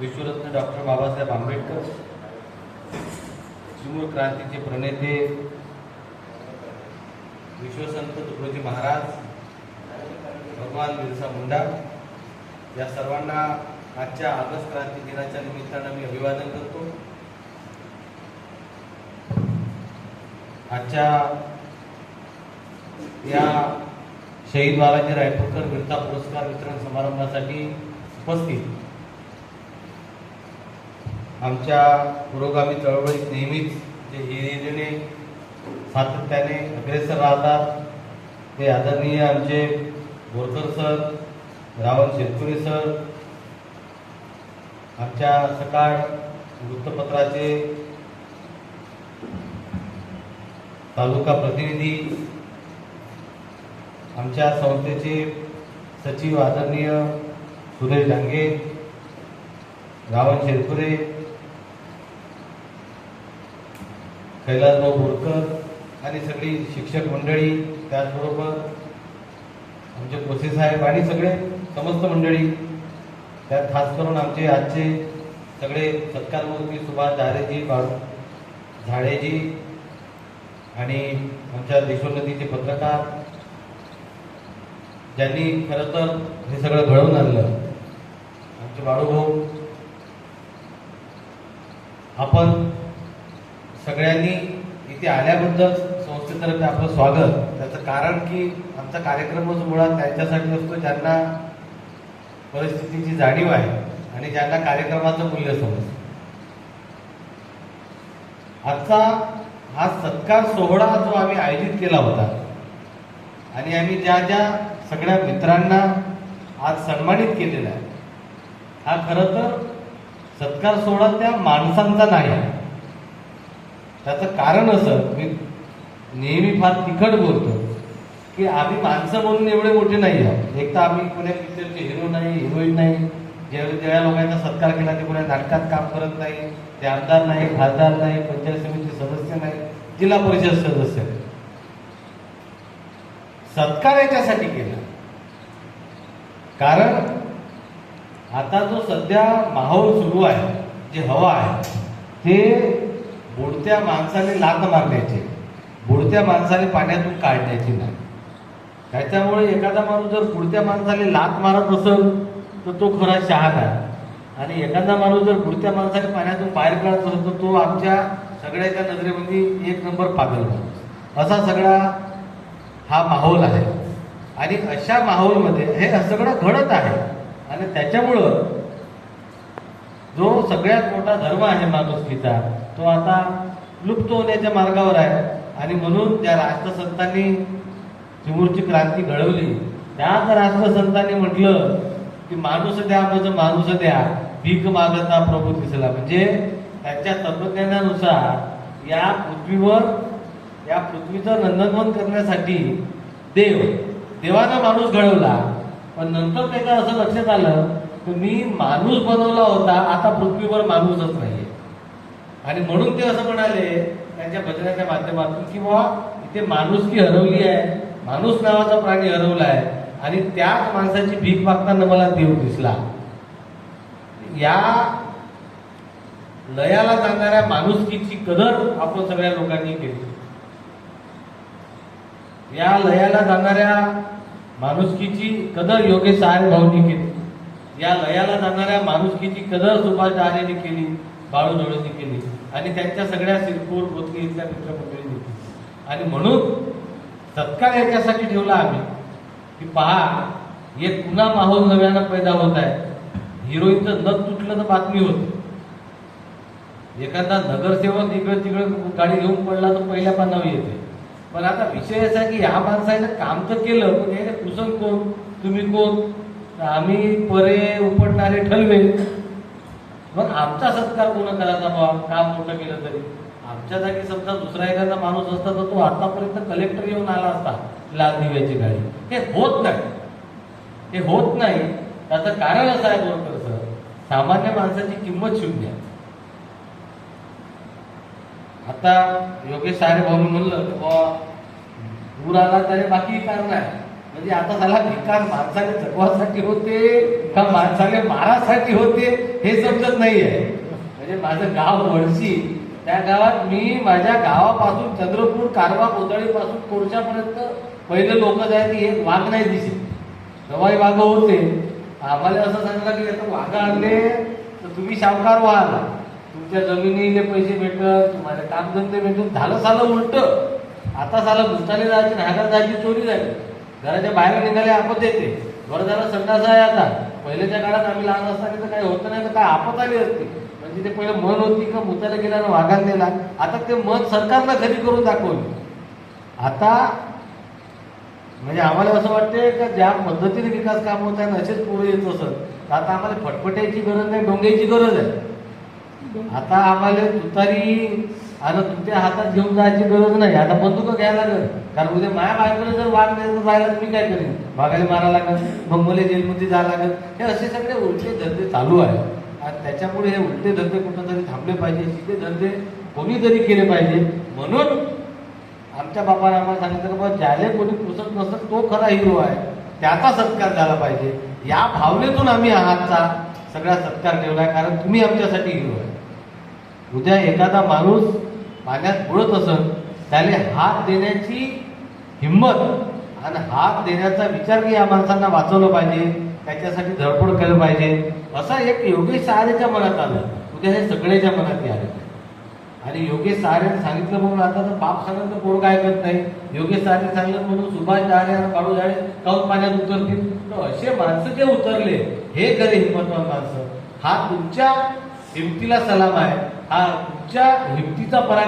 विश्वरत्न doctor Babasaheb Ambedkar Chimur क्रांतीचे प्रणेते विश्वसंत तुकडोजी महाराज भगवान बिरसा मुंडा या सर्वांना आजच्या ऑगस्ट क्रांती दिनाच्या निमित्तानं मी अभिवादन करतो. आजच्या या शहीद बालाजी रायपूरकर वीरता पुरस्कार वितरण समारंभासाठी उपस्थित आमच्या पुरोगामी चळवळीत नेहमीच जे हिरिरीने सातत्याने अग्रेसर राहतात ते आदरणीय आमचे बोरकर सर रावण शेतकरी सर आमच्या सकाळ वृत्तपत्राचे तालुका प्रतिनिधी आमच्या संस्थेचे सचिव आदरणीय सुरेश डांगे रावण शेरपुरे कैलासभाऊ बोरकर आणि सगळी शिक्षक मंडळी त्याचबरोबर आमचे कोसे साहेब आणि सगळे समस्त मंडळी त्यात खास करून आमचे आजचे सगळे सत्कारमूर्ती सुभाष झाडेजी बाळू झाडेजी आणि आमच्या देशोन्नतीचे पत्रकार ज्यांनी खरं तर हे सगळं घडवून आणलं. आमचे बाळूभाऊ आपण सगळ्यांनी इथे आल्याबद्दल संस्थेतर्फे आपलं स्वागत त्याचं कारण की आमचा कार्यक्रमच मुळात त्यांच्यासाठी असतो ज्यांना परिस्थितीची जाणीव आहे आणि ज्यांना कार्यक्रमाचं मूल्य समजतं आजचा हा सत्कार सोहळा जो आम्ही आयोजित केला होता आणि आम्ही ज्या ज्या सगळ्या मित्रांना आज सन्मानित केलेला आहे हा खरं तर सत्कार सोहळा त्या माणसांचा नाही आहे. त्याचं कारण असं मी नेहमी फार तिखट बोलतो की आम्ही माणसं म्हणून एवढे मोठे नाही आहोत. एक तर आम्ही कोण्या पिक्चरचे हिरो नाही हिरोईन नाही. ज्यावेळी ज्या लोकांचा सत्कार केला ते कोणा नाटकात काम करत नाही ते आमदार नाही खासदार नाही पंचायत समिती सदस्य नाही जिल्हा परिषद सदस्य नाही. सत्कार याच्यासाठी केला. कारण आता जो सध्या माहोल सुरू आहे जे हवा आहे ते बुडत्या माणसाने लात मारण्याची. बुडत्या माणसाने पाण्यातून काढण्याची नाही. त्याच्यामुळे एखादा माणूस जर बुडत्या माणसाने लात मारत असेल तर तो खरा शहाणा आहे. आणि एखादा माणूस जर बुडत्या माणसाने पाण्यातून बाहेर काढत असेल तर तो आमच्या सगळ्याच्या नजरेमध्ये एक नंबर पागल माणूस असा सगळा हा माहोल आहे. आणि अशा माहोलमध्ये हे सगळं घडत आहे. आणि त्याच्यामुळं जो सगळ्यात मोठा धर्म आहे माणुसकीचा तो आता लुप्त होण्याच्या मार्गावर आहे. आणि म्हणून त्या राष्ट्रसंतांनी चिमूरची क्रांती घडवली. त्याच राष्ट्रसंतांनी म्हटलं की माणूस द्या म्हणजे माणूस द्या. भीक मागता प्रभू दिसला. म्हणजे त्यांच्या तत्वज्ञानानुसार या पृथ्वीवर या पृथ्वीचं नंदनवन करण्यासाठी देव देवानं माणूस घडवला. पण नंतर त्याच्या असं लक्षात आलं की मी माणूस बनवला होता. आता पृथ्वीवर माणूसच नाहीये. आणि म्हणून ते असं म्हणाले त्यांच्या भजनाच्या माध्यमातून की बाबा इथे माणुसकी हरवली आहे माणूस नावाचा प्राणी हरवला आहे आणि त्याच माणसाची भीक मागताना मला देव दिसला. या लयाला जाणाऱ्या माणुसकीची कदर आपण सगळ्या लोकांनी केली. या लयाला जाणाऱ्या माणुसकीची कदर योगेश सहारे भाऊंनी केली. या लयाला जाणाऱ्या माणुसकीची कदर सुभाष डहाणेने केली. बाळू जोडेंनी केली. आणि त्यांच्या सगळ्या सिरपूर भोतकी इथल्या मित्रमंडळींनी केली. आणि म्हणून तत्काळ याच्यासाठी ठेवला आम्ही की पहा हे पुन्हा माहोल नव्यानं पैदा होत आहे. हिरोईनचं नग तुटलं तर बातमी होती. एखादा नगरसेवक इकडे तिकडे गाडी घेऊन पडला तर पहिल्या पानावर येते. पण आता विषय असा की ह्या माणसाने काम तर केलं पण याने कुसन कोण तुम्ही कोण? आम्ही परे उपटणारे ठरवेल मग आमचा सत्कार कोण करायचा बा काम मोठं केलं तरी? आमच्या जागी समजा दुसरा एखादा माणूस असता तर तो आतापर्यंत कलेक्टर येऊन आला असता लाल दिव्याची गाडी. हे होत नाही. हे होत नाही. त्याचं कारण असं आहे बरोबर सर. सामान्य माणसाची किंमत शून्य आता योगेश सारे भाऊ म्हणलं की बुवा पूर आला तरी बाकी कारण आहे म्हणजे आता त्याला विकास माणसाने जगवासाठी होते का माणसाने मारासाठी होते हे समजत नाहीये. म्हणजे माझं गाव वळशी त्या गावात मी माझ्या गावापासून चंद्रपूर कारवा कोदळीपासून कोरच्यापर्यंत पहिले लोक जायचे हे वाघ नाही दिसत. सवाई वाघ होते. आम्हाला असं सांगितलं की आता वाघ आणले तर तुम्ही शावकार व्हाल. तुमच्या जमिनीले पैसे भेटत तुम्हाला कामधंदे भेटून झालं झालं उलट. आता झालं भूताने जायची नागर जायची चोरी झाली घराच्या बाहेर निघाले आपत येते. घरदारा संडास आहे आता. पहिल्याच्या काळात आम्ही लहान असताना तर काही होतं नाही तर काय आपत आली असते. म्हणजे ते पहिलं मन होती का भूताला गेला ना वाघात नेला. आता ते मन सरकारनं खरी करून दाखवलं. आता म्हणजे आम्हाला असं वाटते का ज्या पद्धतीने विकास काम होत आहे असेच पुढे येत असत. तर आता आम्हाला फटफट्याची गरज नाही डोंग्याची गरज आहे. आता आम्हाला तुतारी आता तुमच्या हातात घेऊन जायची गरज नाही. आता बंदूक घ्यायला लागेल. कारण उद्या माया बायकोला जर वाघ नाही राहिला तर मी काय करेन? वाघाला मारा लागेल मग मला जेलमध्ये जावं लागेल. हे असे सगळे उलटे धंदे चालू आहे आणि त्याच्यामुळे हे उलटे धंदे कुठंतरी थांबले पाहिजे. तिथे धंदे कोणीतरी केले पाहिजे. म्हणून आमच्या बापाने आम्हाला सांगितलं की बाबा ज्याले कोणी पुसत नसत तो खरा हिरो आहे. त्याचा सत्कार झाला पाहिजे. या भावनेतून आम्ही आहातचा सगळा सत्कार ठेवलाय कारण तुम्ही आमच्यासाठी हिरो आहे. उद्या एखादा माणूस पाण्यात बुडत असेल त्याला हात देण्याची हिंमत आणि हात देण्याचा विचार की या माणसांना वाचवलं पाहिजे त्याच्यासाठी धडपड केलं पाहिजे असा एक योगेश सहारेच्या मनात आलं. उद्या हे सगळ्याच्या मनात आलं. आणि योगेश सहारेने सांगितलं म्हणून आता तर बाप सांगत तर कोण काय करत नाही. योगेश सहारे सांगितलं म्हणून सुभाष झाडे आणि काळू झाडे काऊन पाण्यात उतरतील तर असे माणसं जे उतरले हे खरे हिंमतवान माणसं. हा तुमच्या हिमतीला सलाम आहे. हा तुमच्या हिमतीचा पराग